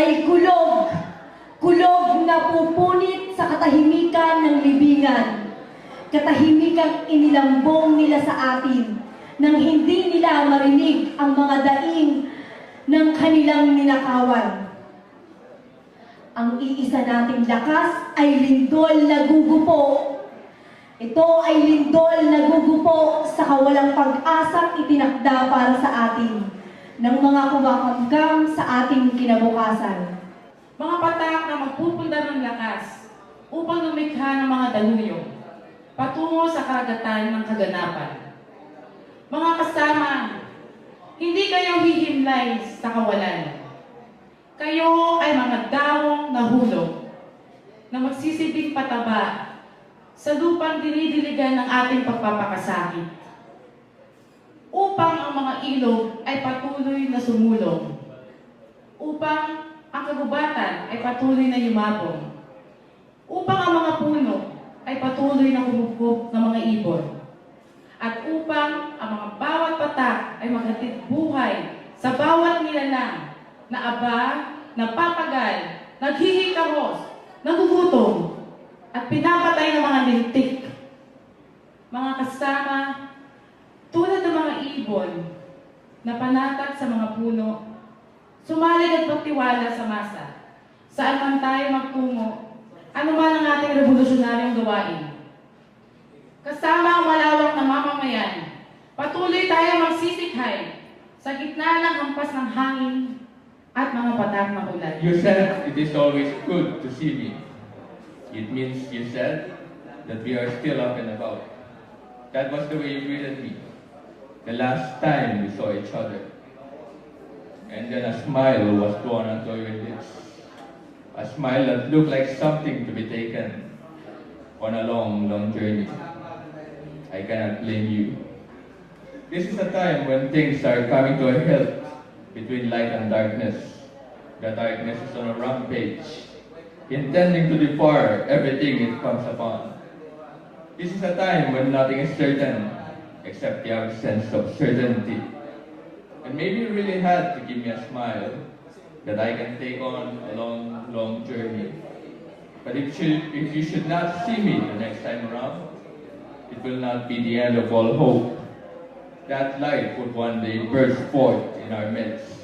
ay kulog, kulog na pupunit sa katahimikan ng libingan, katahimikang inilambong nila sa atin nang hindi nila marinig ang mga daing ng kanilang ninakawan. Ang iisa nating lakas ay lindol na gugupo. Ito ay lindol na gugupo sa kawalang pag-asang itinakda para sa atin ng mga kumakamkam sa ating kinabukasan. Mga patak na magpupunta ng lakas upang lumikha ng mga daluyo patungo sa karagatan ng kaganapan. Mga kasama, hindi kayo hihimlay sa kawalan. Kayo ay mga dawong nahulog na magsisilbing pataba sa lupang dinidiligan ng ating pagpapakasakit upang ang mga ilog ay patuloy na sumulong upang ang kagubatan ay patuloy na yumabong upang ang mga puno ay patuloy na kumugkog ng mga ibon at upang ang mga bawat patak ay maghatid buhay sa bawat nilalang na aba, napapagal, naghihikaros, nagugutom, at pinapatay ng mga lintik. Mga kasama, tulad ng mga ibon na panatag sa mga puno, sumalig at magtiwala sa masa. Saan man tayo magtungo, ano man ang ating revolusyonaryong gawain. Kasama ang malawak na mamamayan, patuloy tayo magsisikhay sa gitna ng hampas ng hangin at mga patak ng ulan. You said it is always good to see me. It means you said that we are still up and about. That was the way you greeted me. The last time we saw each other. And then a smile was drawn onto your lips. A smile that looked like something to be taken on a long, long journey. I cannot blame you. This is a time when things are coming to a halt between light and darkness. The darkness is on a rampage, intending to devour everything it comes upon. This is a time when nothing is certain except the absence of certainty. And maybe you really had to give me a smile that I can take on a long, long journey. But if, if you should not see me the next time around, it will not be the end of all hope. That light would one day burst forth in our midst.